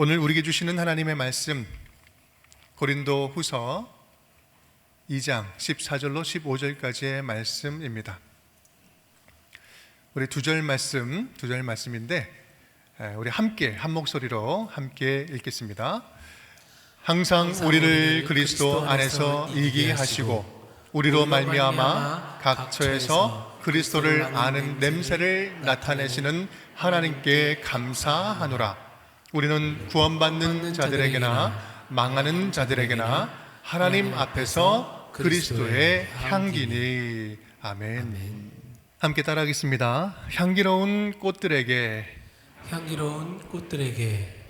오늘 우리에게 주시는 하나님의 말씀 고린도 후서 2장 14절로 15절까지의 말씀입니다. 우리 두 절 말씀, 두 절 말씀인데 에, 우리 함께 한 목소리로 함께 읽겠습니다. 항상 우리를 그리스도 안에서 이기게 하시고 우리로 말미암아 각 처에서 그리스도를 아는 냄새를 나타내시는 하나님께 감사하노라. 우리는 구원받는 자들에게나 망하는 자들에게나 하나님 앞에서 그리스도의 향기니 아멘. 함께 따라하겠습니다. 향기로운 꽃들에게 향기로운 꽃들에게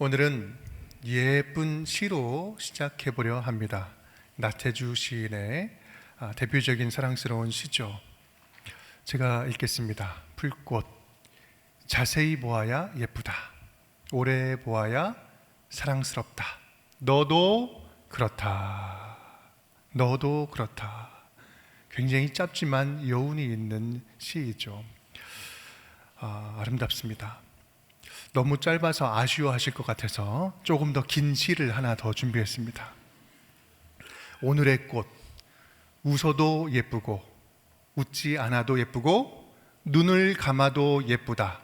오늘은 예쁜 시로 시작해 보려 합니다. 나태주 시인의 아, 대표적인 사랑스러운 시죠. 제가 읽겠습니다. 풀꽃 자세히 보아야 예쁘다. 오래 보아야 사랑스럽다. 너도 그렇다. 너도 그렇다. 굉장히 짧지만 여운이 있는 시이죠. 아, 아름답습니다. 너무 짧아서 아쉬워하실 것 같아서 조금 더 긴 시를 하나 더 준비했습니다. 오늘의 꽃, 웃어도 예쁘고, 웃지 않아도 예쁘고, 눈을 감아도 예쁘다.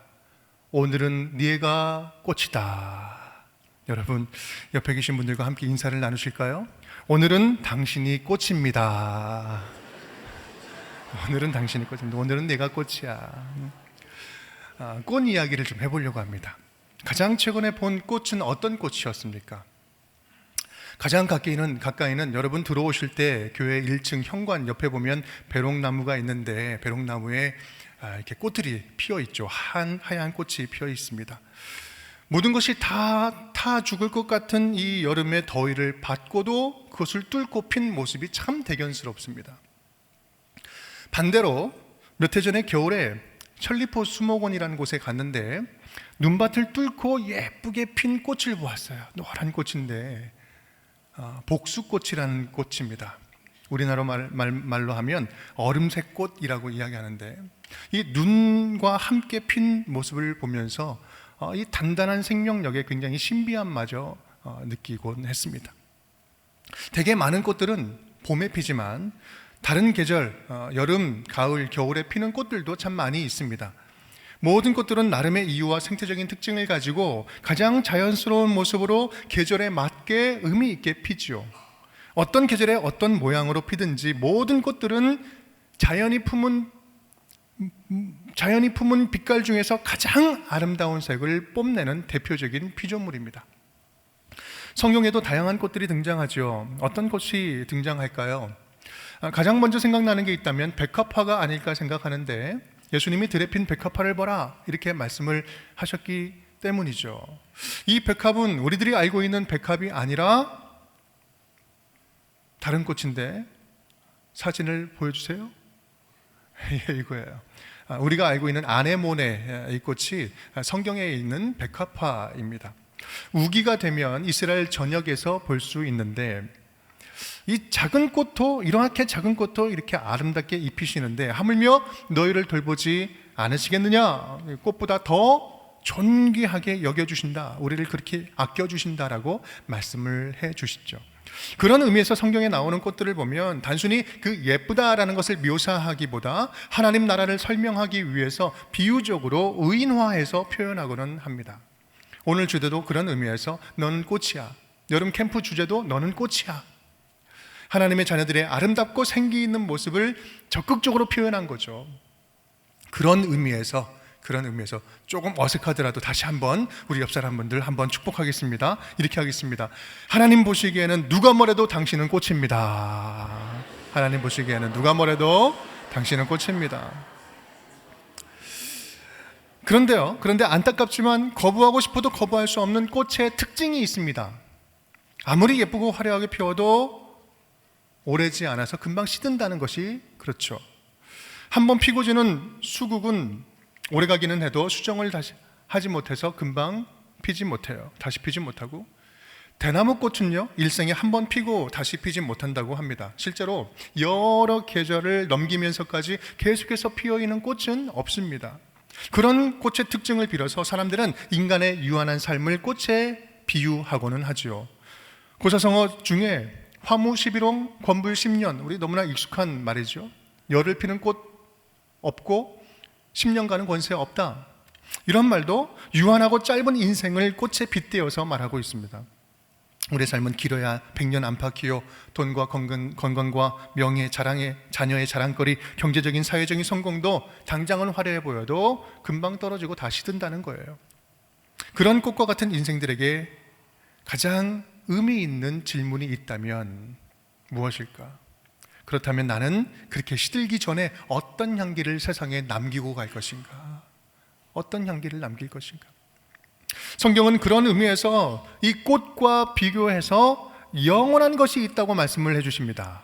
오늘은 네가 꽃이다. 여러분, 옆에 계신 분들과 함께 인사를 나누실까요? 오늘은 당신이 꽃입니다. 오늘은 당신이 꽃입니다. 오늘은 내가 꽃이야. 아, 꽃 이야기를 좀 해보려고 합니다. 가장 최근에 본 꽃은 어떤 꽃이었습니까? 가장 가까이는 가까이는 여러분 들어오실 때 교회 1층 현관 옆에 보면 배롱나무가 있는데 배롱나무에 아, 이렇게 꽃들이 피어 있죠. 한 하얀 꽃이 피어 있습니다. 모든 것이 다 타 죽을 것 같은 이 여름의 더위를 받고도 그것을 뚫고 핀 모습이 참 대견스럽습니다. 반대로 몇 해 전에 겨울에 천리포 수목원이라는 곳에 갔는데 눈밭을 뚫고 예쁘게 핀 꽃을 보았어요. 노란 꽃인데 아, 복수꽃이라는 꽃입니다. 우리나라 말, 말, 말 로 하면 얼음색 꽃이라고 이야기하는데 이 눈과 함께 핀 모습을 보면서 어, 이 단단한 생명력에 굉장히 신비함마저 어, 느끼곤 했습니다. 대개 많은 꽃들은 봄에 피지만 다른 계절, 어, 여름, 가을, 겨울에 피는 꽃들도 참 많이 있습니다. 모든 꽃들은 나름의 이유와 생태적인 특징을 가지고 가장 자연스러운 모습으로 계절에 맞게 의미 있게 피지요. 어떤 계절에 어떤 모양으로 피든지 모든 꽃들은 자연이 품은 자연이 품은 빛깔 중에서 가장 아름다운 색을 뽐내는 대표적인 피조물입니다. 성경에도 다양한 꽃들이 등장하죠. 어떤 꽃이 등장할까요? 아, 가장 먼저 생각나는 게 있다면 백합화가 아닐까 생각하는데 예수님이 들에 핀 백합화를 보라 이렇게 말씀을 하셨기 때문이죠. 이 백합은 우리들이 알고 있는 백합이 아니라 다른 꽃인데 사진을 보여주세요. 예, 이거예요. 아, 우리가 알고 있는 아네모네 이 꽃이 성경에 있는 백합화입니다. 우기가 되면 이스라엘 전역에서 볼 수 있는데 이 작은 꽃도 이렇게 작은 꽃도 이렇게 아름답게 입히시는데 하물며 너희를 돌보지 않으시겠느냐 꽃보다 더 존귀하게 여겨주신다 우리를 그렇게 아껴주신다라고 말씀을 해주시죠 그런 의미에서 성경에 나오는 꽃들을 보면 단순히 그 예쁘다라는 것을 묘사하기보다 하나님 나라를 설명하기 위해서 비유적으로 의인화해서 표현하고는 합니다. 오늘 주제도 그런 의미에서 너는 꽃이야. 여름 캠프 주제도 너는 꽃이야. 하나님의 자녀들의 아름답고 생기 있는 모습을 적극적으로 표현한 거죠. 그런 의미에서 그런 의미에서 조금 어색하더라도 다시 한번 우리 옆 사람분들 한번 축복하겠습니다. 이렇게 하겠습니다. 하나님 보시기에는 누가 뭐래도 당신은 꽃입니다. 하나님 보시기에는 누가 뭐래도 당신은 꽃입니다. 그런데요. 그런데 안타깝지만 거부하고 싶어도 거부할 수 없는 꽃의 특징이 있습니다. 아무리 예쁘고 화려하게 피워도 오래지 않아서 금방 시든다는 것이 그렇죠. 한번 피고 지는 수국은 오래 가기는 해도 수정을 다시 하지 못해서 금방 피지 못해요. 다시 피지 못하고 대나무 꽃은요 일생에 한 번 피고 다시 피지 못한다고 합니다. 실제로 여러 계절을 넘기면서까지 계속해서 피어 있는 꽃은 없습니다. 그런 꽃의 특징을 빌어서 사람들은 인간의 유한한 삶을 꽃에 비유하고는 하지요. 고사성어 중에 화무 11홍, 권불 10년 우리 너무나 익숙한 말이죠. 열을 피는 꽃 없고 10년 가는 권세 없다. 이런 말도 유한하고 짧은 인생을 꽃에 빗대어서 말하고 있습니다. 우리의 삶은 길어야 백년 안팎이요 돈과 건강, 건강과 명예, 자랑의 자녀의 자랑거리, 경제적인 사회적인 성공도 당장은 화려해 보여도 금방 떨어지고 다 시 든다는 거예요. 그런 꽃과 같은 인생들에게 가장 의미 있는 질문이 있다면 무엇일까? 그렇다면 나는 그렇게 시들기 전에 어떤 향기를 세상에 남기고 갈 것인가? 어떤 향기를 남길 것인가? 성경은 그런 의미에서 이 꽃과 비교해서 영원한 것이 있다고 말씀을 해주십니다.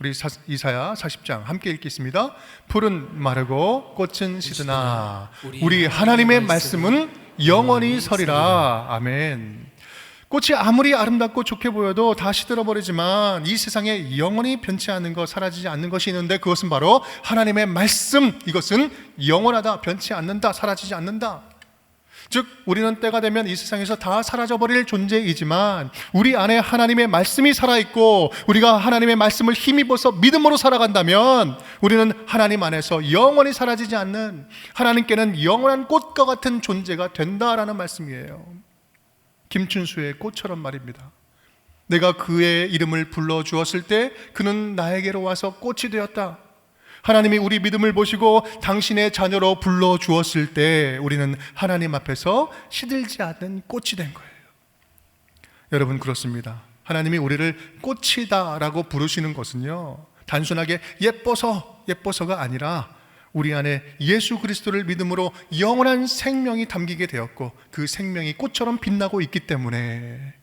우리 사- 이사야 40장 함께 읽겠습니다. 풀은 마르고 꽃은 시드나 우리 하나님의 말씀은 영원히 서리라. 아멘. 꽃이 아무리 아름답고 좋게 보여도 다 시들어 버리지만 이 세상에 영원히 변치 않는 것, 사라지지 않는 것이 있는데 그것은 바로 하나님의 말씀. 이것은 영원하다, 변치 않는다, 사라지지 않는다. 즉 우리는 때가 되면 이 세상에서 다 사라져 버릴 존재이지만 우리 안에 하나님의 말씀이 살아 있고 우리가 하나님의 말씀을 힘입어서 믿음으로 살아간다면 우리는 하나님 안에서 영원히 사라지지 않는 하나님께는 영원한 꽃과 같은 존재가 된다라는 말씀이에요. 김춘수의 꽃처럼 말입니다. 내가 그의 이름을 불러 주었을 때 그는 나에게로 와서 꽃이 되었다. 하나님이 우리 믿음을 보시고 당신의 자녀로 불러 주었을 때 우리는 하나님 앞에서 시들지 않는 꽃이 된 거예요. 여러분 그렇습니다. 하나님이 우리를 꽃이다라고 부르시는 것은요. 단순하게 예뻐서 예뻐서가 아니라 우리 안에 예수 그리스도를 믿음으로 영원한 생명이 담기게 되었고 그 생명이 꽃처럼 빛나고 있기 때문에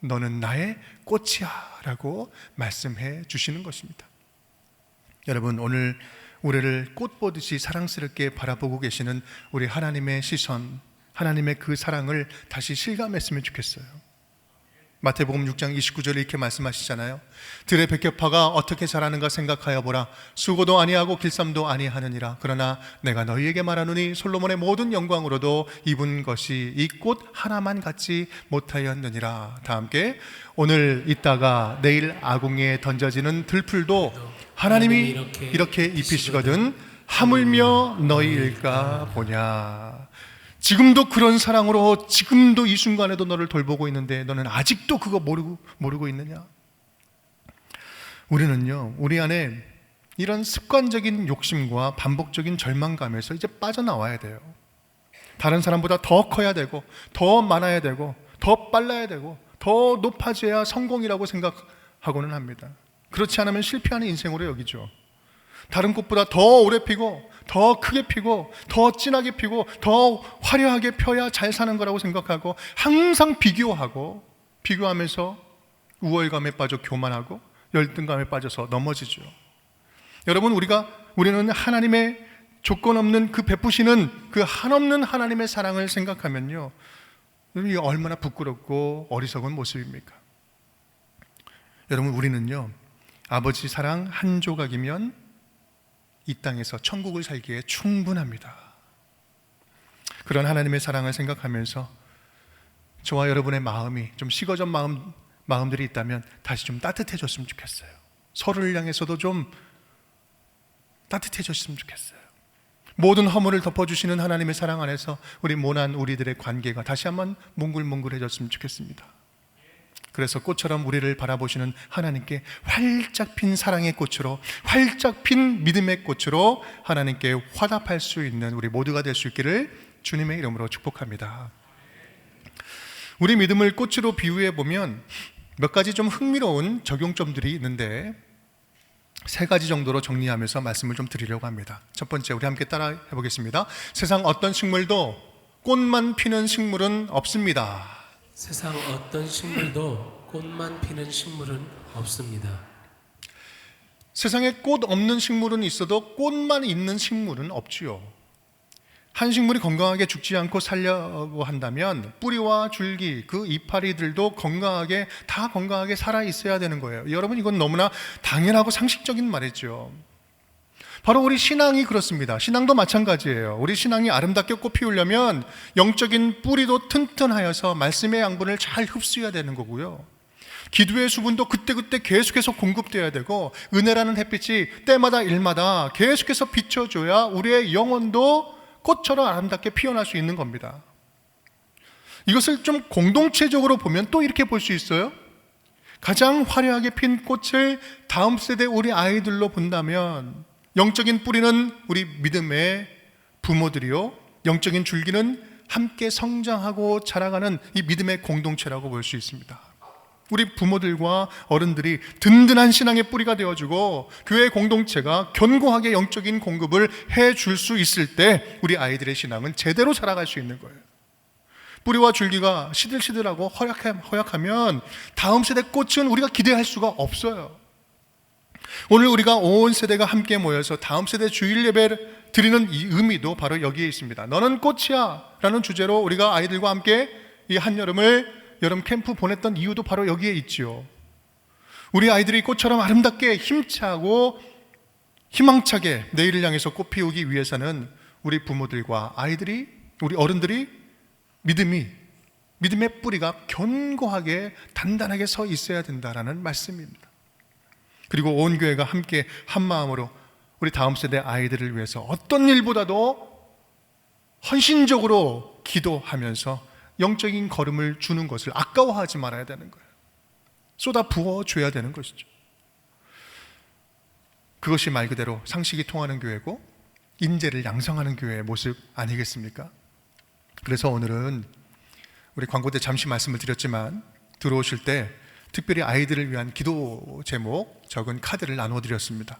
너는 나의 꽃이야 라고 말씀해 주시는 것입니다. 여러분 오늘 우리를 꽃 보듯이 사랑스럽게 바라보고 계시는 우리 하나님의 시선, 하나님의 그 사랑을 다시 실감했으면 좋겠어요. 마태복음 6장 29절에 이렇게 말씀하시잖아요. 들의 백협화가 어떻게 자라는가 생각하여 보라. 수고도 아니하고 길쌈도 아니하느니라. 그러나 내가 너희에게 말하노니 솔로몬의 모든 영광으로도 입은 것이 이 꽃 하나만 같지 못하였느니라. 다 함께 오늘 있다가 내일 아궁이에 던져지는 들풀도 하나님이 이렇게 입히시거든 하물며 너희일까 보냐. 지금도 그런 사랑으로 지금도 이 순간에도 너를 돌보고 있는데 너는 아직도 그거 모르고 모르고 있느냐? 우리는요, 우리 안에 이런 습관적인 욕심과 반복적인 절망감에서 이제 빠져나와야 돼요. 다른 사람보다 더 커야 되고, 더 많아야 되고, 더 빨라야 되고, 더 높아져야 성공이라고 생각하고는 합니다. 그렇지 않으면 실패하는 인생으로 여기죠. 다른 꽃보다 더 오래 피고 더 크게 피고 더 진하게 피고 더 화려하게 펴야 잘 사는 거라고 생각하고 항상 비교하고 비교하면서 우월감에 빠져 교만하고 열등감에 빠져서 넘어지죠. 여러분 우리가 우리는 하나님의 조건 없는 그 베푸시는 그 한없는 하나님의 사랑을 생각하면요. 이게 얼마나 부끄럽고 어리석은 모습입니까? 여러분 우리는요. 아버지 사랑 한 조각이면 이 땅에서 천국을 살기에 충분합니다. 그런 하나님의 사랑을 생각하면서 저와 여러분의 마음이 좀 식어진 마음 마음들이 있다면 다시 좀 따뜻해졌으면 좋겠어요. 서로를 향해서도 좀 따뜻해졌으면 좋겠어요. 모든 허물을 덮어주시는 하나님의 사랑 안에서 우리 모난 우리들의 관계가 다시 한번 몽글몽글해졌으면 좋겠습니다. 그래서 꽃처럼 우리를 바라보시는 하나님께 활짝 핀 사랑의 꽃으로 활짝 핀 믿음의 꽃으로 하나님께 화답할 수 있는 우리 모두가 될 수 있기를 주님의 이름으로 축복합니다. 우리 믿음을 꽃으로 비유해 보면 몇 가지 좀 흥미로운 적용점들이 있는데 세 가지 정도로 정리하면서 말씀을 좀 드리려고 합니다. 첫 번째 우리 함께 따라 해보겠습니다. 세상 어떤 식물도 꽃만 피는 식물은 없습니다. 세상 어떤 식물도 꽃만 피는 식물은 없습니다. 세상에 꽃 없는 식물은 있어도 꽃만 있는 식물은 없지요. 한 식물이 건강하게 죽지 않고 살려고 한다면 뿌리와 줄기, 그 이파리들도 건강하게 다 건강하게 살아 있어야 되는 거예요. 여러분 이건 너무나 당연하고 상식적인 말이죠. 바로 우리 신앙이 그렇습니다. 신앙도 마찬가지예요. 우리 신앙이 아름답게 꽃 피우려면 영적인 뿌리도 튼튼하여서 말씀의 양분을 잘 흡수해야 되는 거고요. 기도의 수분도 그때그때 계속해서 공급돼야 되고 은혜라는 햇빛이 때마다 일마다 계속해서 비춰줘야 우리의 영혼도 꽃처럼 아름답게 피어날 수 있는 겁니다. 이것을 좀 공동체적으로 보면 또 이렇게 볼 수 있어요. 가장 화려하게 핀 꽃을 다음 세대 우리 아이들로 본다면 영적인 뿌리는 우리 믿음의 부모들이요. 영적인 줄기는 함께 성장하고 자라가는 이 믿음의 공동체라고 볼 수 있습니다. 우리 부모들과 어른들이 든든한 신앙의 뿌리가 되어주고 교회 공동체가 견고하게 영적인 공급을 해줄 수 있을 때 우리 아이들의 신앙은 제대로 자라갈 수 있는 거예요. 뿌리와 줄기가 시들시들하고 허약하면 다음 세대 꽃은 우리가 기대할 수가 없어요. 오늘 우리가 온 세대가 함께 모여서 다음 세대 주일 예배를 드리는 이 의미도 바로 여기에 있습니다. 너는 꽃이야 라는 주제로 우리가 아이들과 함께 이 한여름을 여름 캠프 보냈던 이유도 바로 여기에 있지요. 우리 아이들이 꽃처럼 아름답게 힘차고 희망차게 내일을 향해서 꽃 피우기 위해서는 우리 부모들과 아이들이 우리 어른들이 믿음이 믿음의 뿌리가 견고하게 단단하게 서 있어야 된다라는 말씀입니다. 그리고 온 교회가 함께 한 마음으로 우리 다음 세대 아이들을 위해서 어떤 일보다도 헌신적으로 기도하면서 영적인 걸음을 주는 것을 아까워하지 말아야 되는 거예요. 쏟아 부어 줘야 되는 것이죠. 그것이 말 그대로 상식이 통하는 교회고 인재를 양성하는 교회의 모습 아니겠습니까? 그래서 오늘은 우리 광고 때 잠시 말씀을 드렸지만 들어오실 때 특별히 아이들을 위한 기도 제목 적은 카드를 나눠 드렸습니다.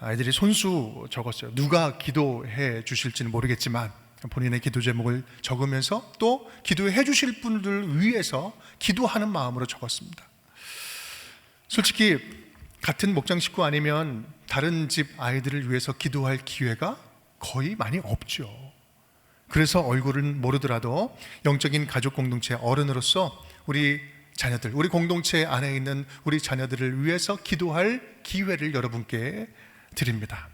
아이들이 손수 적었어요. 누가 기도해 주실지는 모르겠지만 본인의 기도 제목을 적으면서 또 기도해 주실 분들 위해서 기도하는 마음으로 적었습니다. 솔직히 같은 목장 식구 아니면 다른 집 아이들을 위해서 기도할 기회가 거의 많이 없죠. 그래서 얼굴은 모르더라도 영적인 가족 공동체 어른으로서 우리 자녀들, 우리 공동체 안에 있는 우리 자녀들을 위해서 기도할 기회를 여러분께 드립니다.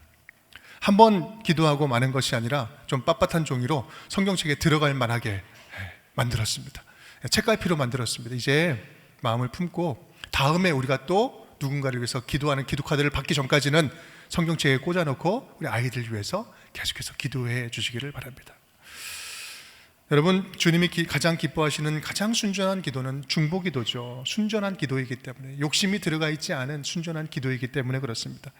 한 번 기도하고 마는 것이 아니라 좀 빳빳한 종이로 성경책에 들어갈 만하게 만들었습니다. 책갈피로 만들었습니다. 이제 마음을 품고 다음에 우리가 또 누군가를 위해서 기도하는 기도 카드를 받기 전까지는 성경책에 꽂아놓고 우리 아이들 위해서 계속해서 기도해 주시기를 바랍니다. 여러분 주님이 기, 가장 기뻐하시는 가장 순전한 기도는 중보 기도죠. 순전한 기도이기 때문에 욕심이 들어가 있지 않은 순전한 기도이기 때문에 그렇습니다.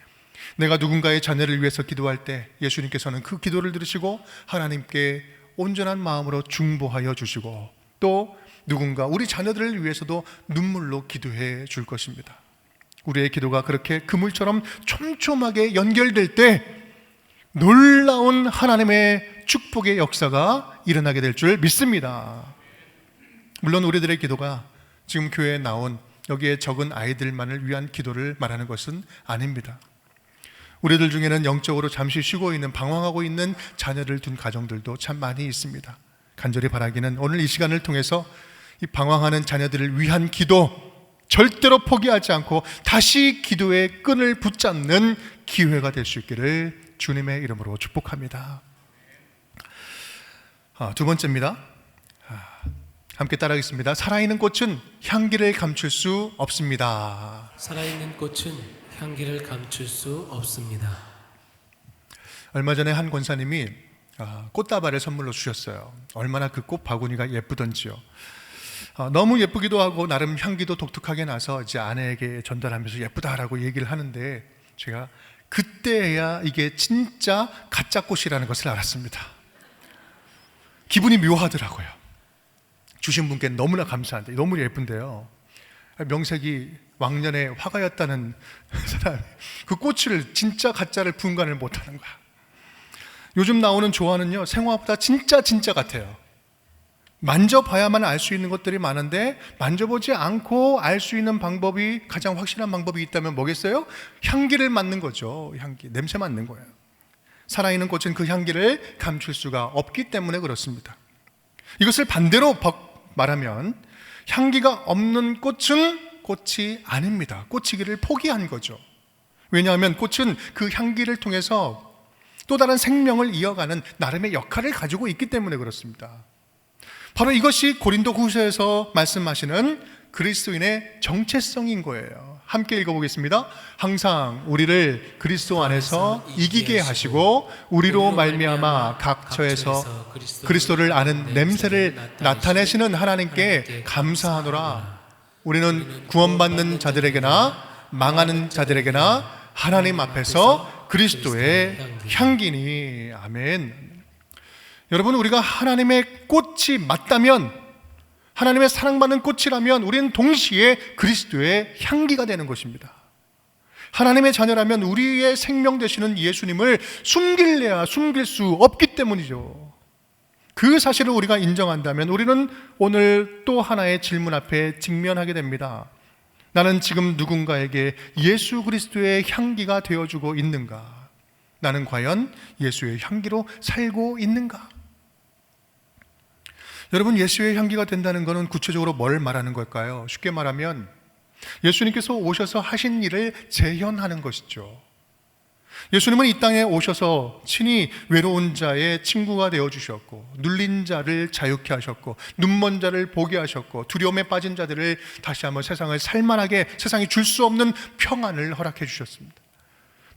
내가 누군가의 자녀를 위해서 기도할 때 예수님께서는 그 기도를 들으시고 하나님께 온전한 마음으로 중보하여 주시고 또 누군가 우리 자녀들을 위해서도 눈물로 기도해 줄 것입니다. 우리의 기도가 그렇게 그물처럼 촘촘하게 연결될 때 놀라운 하나님의 축복의 역사가 일어나게 될 줄 믿습니다. 물론 우리들의 기도가 지금 교회에 나온 여기에 적은 아이들만을 위한 기도를 말하는 것은 아닙니다. 우리들 중에는 영적으로 잠시 쉬고 있는 방황하고 있는 자녀를 둔 가정들도 참 많이 있습니다. 간절히 바라기는 오늘 이 시간을 통해서 이 방황하는 자녀들을 위한 기도 절대로 포기하지 않고 다시 기도의 끈을 붙잡는 기회가 될 수 있기를 주님의 이름으로 축복합니다. 아, 두 번째입니다. 아, 함께 따라하겠습니다. 살아있는 꽃은 향기를 감출 수 없습니다. 살아있는 꽃은 향기를 감출 수 없습니다. 얼마 전에 한 권사님이 아, 꽃다발을 선물로 주셨어요. 얼마나 그 꽃 바구니가 예쁘던지요. 아, 너무 예쁘기도 하고 나름 향기도 독특하게 나서 이제 아내에게 전달하면서 예쁘다라고 얘기를 하는데 제가 그때야 이게 진짜 가짜 꽃이라는 것을 알았습니다. 기분이 묘하더라고요. 주신 분께 너무나 감사한데 너무 예쁜데요. 명색이 왕년에 화가였다는 사람 그 꽃을 진짜 가짜를 분간을 못하는 거야. 요즘 나오는 조화는요 생화보다 진짜 진짜 같아요. 만져봐야만 알 수 있는 것들이 많은데 만져보지 않고 알 수 있는 방법이 가장 확실한 방법이 있다면 뭐겠어요? 향기를 맡는 거죠. 향기, 냄새 맡는 거예요. 살아있는 꽃은 그 향기를 감출 수가 없기 때문에 그렇습니다. 이것을 반대로 말하면 향기가 없는 꽃은 꽃이 아닙니다. 꽃이기를 포기한 거죠. 왜냐하면 꽃은 그 향기를 통해서 또 다른 생명을 이어가는 나름의 역할을 가지고 있기 때문에 그렇습니다. 바로 이것이 고린도 후서에서 말씀하시는 그리스도인의 정체성인 거예요. 함께 읽어보겠습니다. 항상 우리를 그리스도 안에서 이기게 하시고 우리로 말미암아 각처에서 그리스도를 아는 냄새를 나타내시는 하나님께 감사하노라. 우리는 구원받는 자들에게나 망하는 자들에게나 하나님 앞에서 그리스도의 향기니 아멘. 여러분 우리가 하나님의 꽃이 맞다면 하나님의 사랑받는 꽃이라면 우리는 동시에 그리스도의 향기가 되는 것입니다. 하나님의 자녀라면 우리의 생명 되시는 예수님을 숨길래야 숨길 수 없기 때문이죠. 그 사실을 우리가 인정한다면 우리는 오늘 또 하나의 질문 앞에 직면하게 됩니다. 나는 지금 누군가에게 예수 그리스도의 향기가 되어주고 있는가? 나는 과연 예수의 향기로 살고 있는가? 여러분, 예수의 향기가 된다는 것은 구체적으로 뭘 말하는 걸까요? 쉽게 말하면 예수님께서 오셔서 하신 일을 재현하는 것이죠. 예수님은 이 땅에 오셔서 친히 외로운 자의 친구가 되어 주셨고 눌린 자를 자유케 하셨고 눈먼 자를 보게 하셨고 두려움에 빠진 자들을 다시 한번 세상을 살만하게 세상이 줄 수 없는 평안을 허락해 주셨습니다.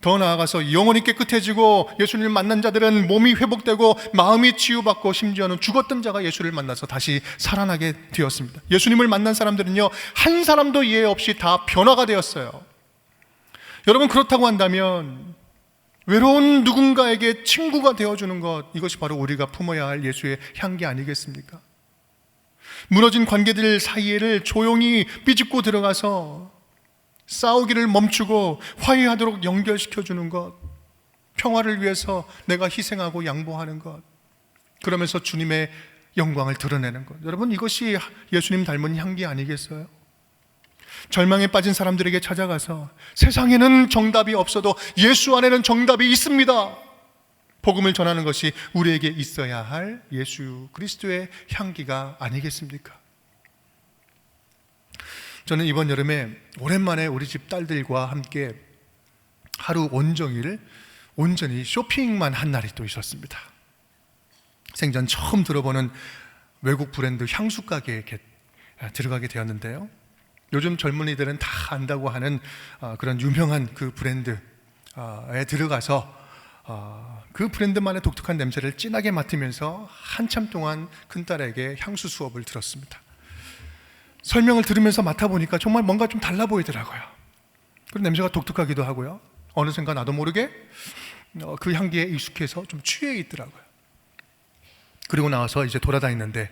더 나아가서 영혼이 깨끗해지고 예수님을 만난 자들은 몸이 회복되고 마음이 치유받고 심지어는 죽었던 자가 예수를 만나서 다시 살아나게 되었습니다. 예수님을 만난 사람들은요 한 사람도 예외 없이 다 변화가 되었어요. 여러분 그렇다고 한다면 외로운 누군가에게 친구가 되어주는 것, 이것이 바로 우리가 품어야 할 예수의 향기 아니겠습니까? 무너진 관계들 사이에를 조용히 삐집고 들어가서 싸우기를 멈추고 화해하도록 연결시켜 주는 것, 평화를 위해서 내가 희생하고 양보하는 것, 그러면서 주님의 영광을 드러내는 것. 여러분, 이것이 예수님 닮은 향기 아니겠어요? 절망에 빠진 사람들에게 찾아가서 세상에는 정답이 없어도 예수 안에는 정답이 있습니다. 복음을 전하는 것이 우리에게 있어야 할 예수 그리스도의 향기가 아니겠습니까? 저는 이번 여름에 오랜만에 우리 집 딸들과 함께 하루 온종일 온전히 쇼핑만 한 날이 또 있었습니다. 생전 처음 들어보는 외국 브랜드 향수 가게에 들어가게 되었는데요. 요즘 젊은이들은 다 안다고 하는 어, 그런 유명한 그 브랜드에 들어가서 어, 그 브랜드만의 독특한 냄새를 진하게 맡으면서 한참 동안 큰딸에게 향수 수업을 들었습니다. 설명을 들으면서 맡아보니까 정말 뭔가 좀 달라 보이더라고요. 그런 냄새가 독특하기도 하고요. 어느샌가 나도 모르게 어, 그 향기에 익숙해서 좀 취해 있더라고요. 그리고 나와서 이제 돌아다니는데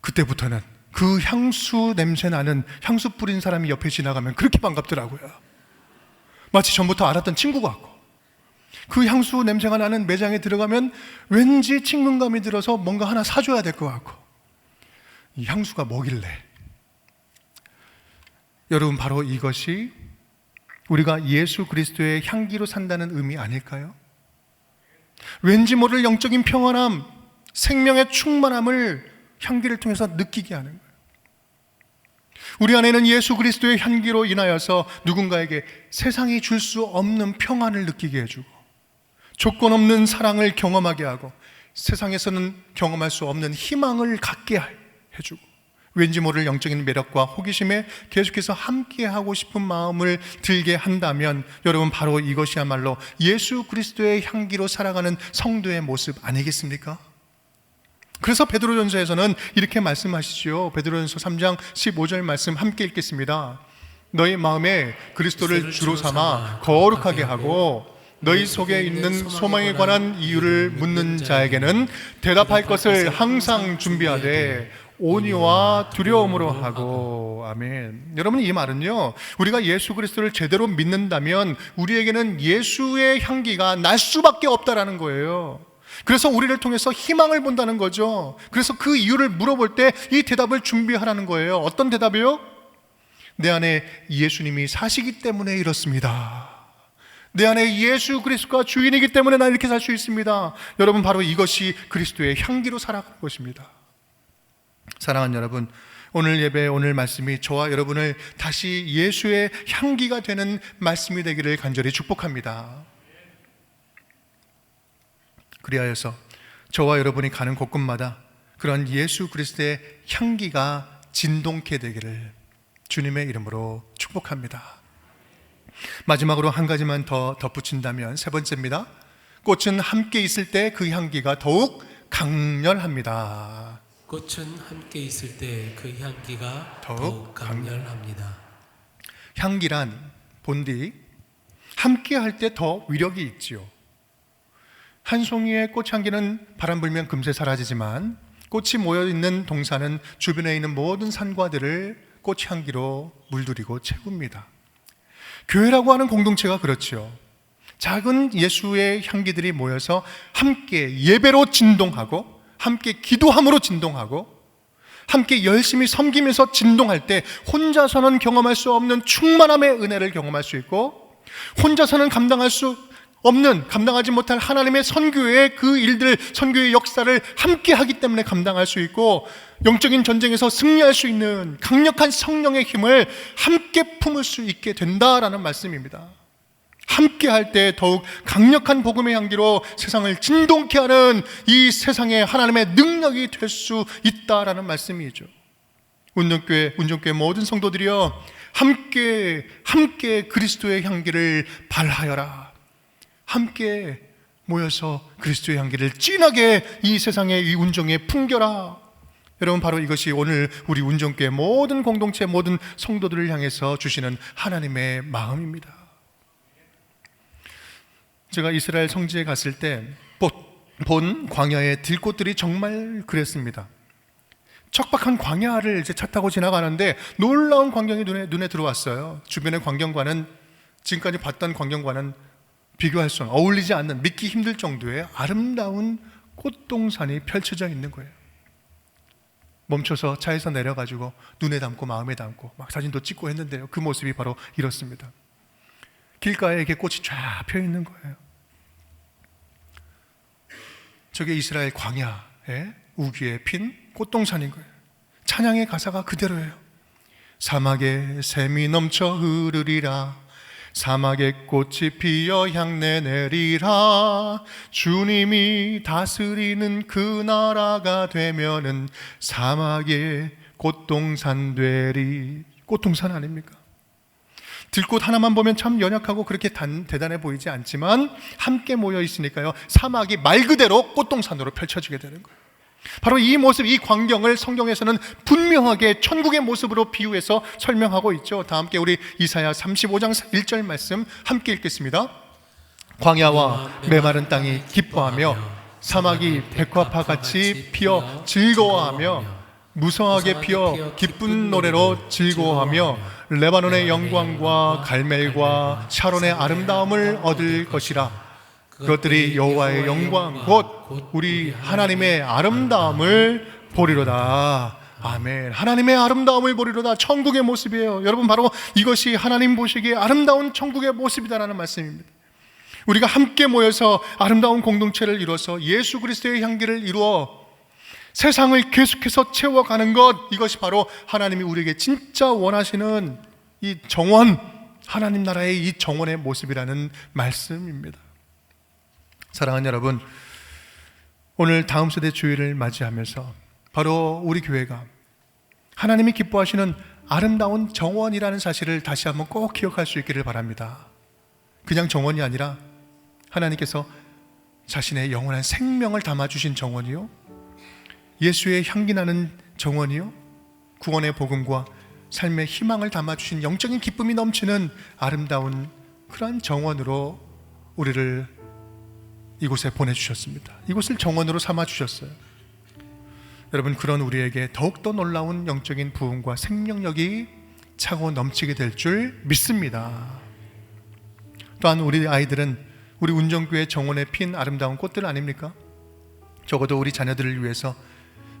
그때부터는 그 향수 냄새 나는 향수 뿌린 사람이 옆에 지나가면 그렇게 반갑더라고요. 마치 전부터 알았던 친구 같고. 그 향수 냄새가 나는 매장에 들어가면 왠지 친근감이 들어서 뭔가 하나 사줘야 될 것 같고. 이 향수가 뭐길래? 여러분, 바로 이것이 우리가 예수 그리스도의 향기로 산다는 의미 아닐까요? 왠지 모를 영적인 평안함, 생명의 충만함을 향기를 통해서 느끼게 하는. 우리 안에는 예수 그리스도의 향기로 인하여서 누군가에게 세상이 줄 수 없는 평안을 느끼게 해주고 조건 없는 사랑을 경험하게 하고 세상에서는 경험할 수 없는 희망을 갖게 해주고 왠지 모를 영적인 매력과 호기심에 계속해서 함께하고 싶은 마음을 들게 한다면 여러분 바로 이것이야말로 예수 그리스도의 향기로 살아가는 성도의 모습 아니겠습니까? 그래서 베드로전서에서는 이렇게 말씀하시죠. 베드로전서 3장 15절 말씀 함께 읽겠습니다. 너희 마음에 그리스도를 주로 삼아 거룩하게 하고 너희 속에 있는 소망에 관한 이유를 묻는 자에게는 대답할 것을 항상 준비하되 온유와 두려움으로 하고 아멘. 여러분 이 말은요. 우리가 예수 그리스도를 제대로 믿는다면 우리에게는 예수의 향기가 날 수밖에 없다라는 거예요. 그래서 우리를 통해서 희망을 본다는 거죠. 그래서 그 이유를 물어볼 때 이 대답을 준비하라는 거예요. 어떤 대답이요? 내 안에 예수님이 사시기 때문에 이렇습니다. 내 안에 예수 그리스도가 주인이기 때문에 나 이렇게 살 수 있습니다. 여러분 바로 이것이 그리스도의 향기로 살아가는 것입니다. 사랑하는 여러분, 오늘 예배 오늘 말씀이 저와 여러분을 다시 예수의 향기가 되는 말씀이 되기를 간절히 축복합니다. 그리하여서 저와 여러분이 가는 곳곳마다 그런 예수 그리스도의 향기가 진동케 되기를 주님의 이름으로 축복합니다. 마지막으로 한 가지만 더 덧붙인다면 세 번째입니다. 꽃은 함께 있을 때 그 향기가 더욱 강렬합니다. 꽃은 함께 있을 때 그 향기가 더욱 더욱 강렬합니다. 향기란 본디 함께 할 때 더 위력이 있지요. 한 송이의 꽃향기는 바람 불면 금세 사라지지만 꽃이 모여 있는 동산은 주변에 있는 모든 산과들을 꽃향기로 물들이고 채웁니다. 교회라고 하는 공동체가 그렇지요. 작은 예수의 향기들이 모여서 함께 예배로 진동하고 함께 기도함으로 진동하고 함께 열심히 섬기면서 진동할 때 혼자서는 경험할 수 없는 충만함의 은혜를 경험할 수 있고 혼자서는 감당할 수 없는 감당하지 못할 하나님의 선교의 그 일들 선교의 역사를 함께 하기 때문에 감당할 수 있고 영적인 전쟁에서 승리할 수 있는 강력한 성령의 힘을 함께 품을 수 있게 된다라는 말씀입니다. 함께 할 때 더욱 강력한 복음의 향기로 세상을 진동케 하는 이 세상에 하나님의 능력이 될 수 있다라는 말씀이죠. 운동교회, 운동교회 모든 성도들이여 함께 함께 그리스도의 향기를 발하여라. 함께 모여서 그리스도의 향기를 진하게 이 세상의 이 운정에 풍겨라. 여러분 바로 이것이 오늘 우리 운정교회 모든 공동체 모든 성도들을 향해서 주시는 하나님의 마음입니다. 제가 이스라엘 성지에 갔을 때 본 광야의 들꽃들이 정말 그랬습니다. 척박한 광야를 이제 차 타고 지나가는데 놀라운 광경이 눈에 눈에 들어왔어요. 주변의 광경과는 지금까지 봤던 광경과는 비교할 수 없는 어울리지 않는 믿기 힘들 정도의 아름다운 꽃동산이 펼쳐져 있는 거예요. 멈춰서 차에서 내려가지고 눈에 담고 마음에 담고 막 사진도 찍고 했는데요. 그 모습이 바로 이렇습니다. 길가에 이렇게 꽃이 쫙 펴 있는 거예요. 저게 이스라엘 광야의 우기에 핀 꽃동산인 거예요. 찬양의 가사가 그대로예요. 사막에 샘이 넘쳐 흐르리라. 사막에 꽃이 피어 향내 내리라. 주님이 다스리는 그 나라가 되면은 사막에 꽃동산 되리. 꽃동산 아닙니까? 들꽃 하나만 보면 참 연약하고 그렇게 단, 대단해 보이지 않지만 함께 모여 있으니까요. 사막이 말 그대로 꽃동산으로 펼쳐지게 되는 거예요. 바로 이 모습, 이 광경을 성경에서는 분명하게 천국의 모습으로 비유해서 설명하고 있죠. 다 함께 우리 이사야 35장 1절 말씀 함께 읽겠습니다. 광야와 메마른 땅이 기뻐하며 사막이 백화파 같이 피어 즐거워하며 무성하게 피어 기쁜 노래로 즐거워하며 레바논의 영광과 갈멜과 샤론의 아름다움을 얻을 것이라 그것들이 여호와의 영광 곧 우리 하나님의 아름다움을 보리로다. 아멘. 하나님의 아름다움을 보리로다. 천국의 모습이에요. 여러분 바로 이것이 하나님 보시기에 아름다운 천국의 모습이다라는 말씀입니다. 우리가 함께 모여서 아름다운 공동체를 이루어서 예수 그리스도의 향기를 이루어 세상을 계속해서 채워가는 것 이것이 바로 하나님이 우리에게 진짜 원하시는 이 정원 하나님 나라의 이 정원의 모습이라는 말씀입니다. 사랑하는 여러분, 오늘 다음 세대 주일을 맞이하면서 바로 우리 교회가 하나님이 기뻐하시는 아름다운 정원이라는 사실을 다시 한번 꼭 기억할 수 있기를 바랍니다. 그냥 정원이 아니라 하나님께서 자신의 영원한 생명을 담아주신 정원이요. 예수의 향기 나는 정원이요. 구원의 복음과 삶의 희망을 담아주신 영적인 기쁨이 넘치는 아름다운 그러한 정원으로 우리를 이곳에 보내주셨습니다. 이곳을 정원으로 삼아주셨어요. 여러분, 그런 우리에게 더욱더 놀라운 영적인 부흥과 생명력이 차고 넘치게 될 줄 믿습니다. 또한 우리 아이들은 우리 운정교회 정원에 핀 아름다운 꽃들 아닙니까? 적어도 우리 자녀들을 위해서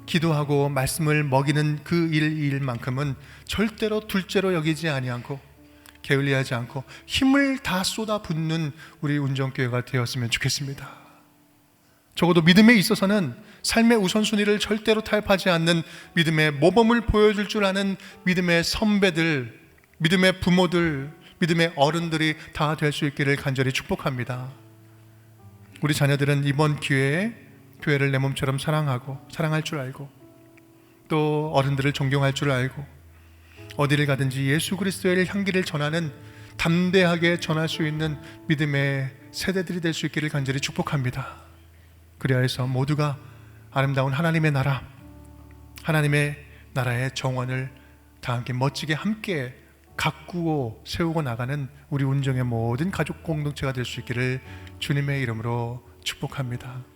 기도하고 말씀을 먹이는 그 일, 일만큼은 절대로 둘째로 여기지 아니않고 게을리하지 않고 힘을 다 쏟아 붓는 우리 운정교회가 되었으면 좋겠습니다. 적어도 믿음에 있어서는 삶의 우선순위를 절대로 타협하지 않는 믿음의 모범을 보여줄 줄 아는 믿음의 선배들, 믿음의 부모들, 믿음의 어른들이 다 될 수 있기를 간절히 축복합니다. 우리 자녀들은 이번 기회에 교회를 내 몸처럼 사랑하고 사랑할 줄 알고 또 어른들을 존경할 줄 알고 어디를 가든지 예수 그리스도의 향기를 전하는 담대하게 전할 수 있는 믿음의 세대들이 될 수 있기를 간절히 축복합니다. 그리하여서 모두가 아름다운 하나님의 나라, 하나님의 나라의 정원을 다 함께 멋지게 함께 가꾸고 세우고 나가는 우리 운정의 모든 가족 공동체가 될 수 있기를 주님의 이름으로 축복합니다.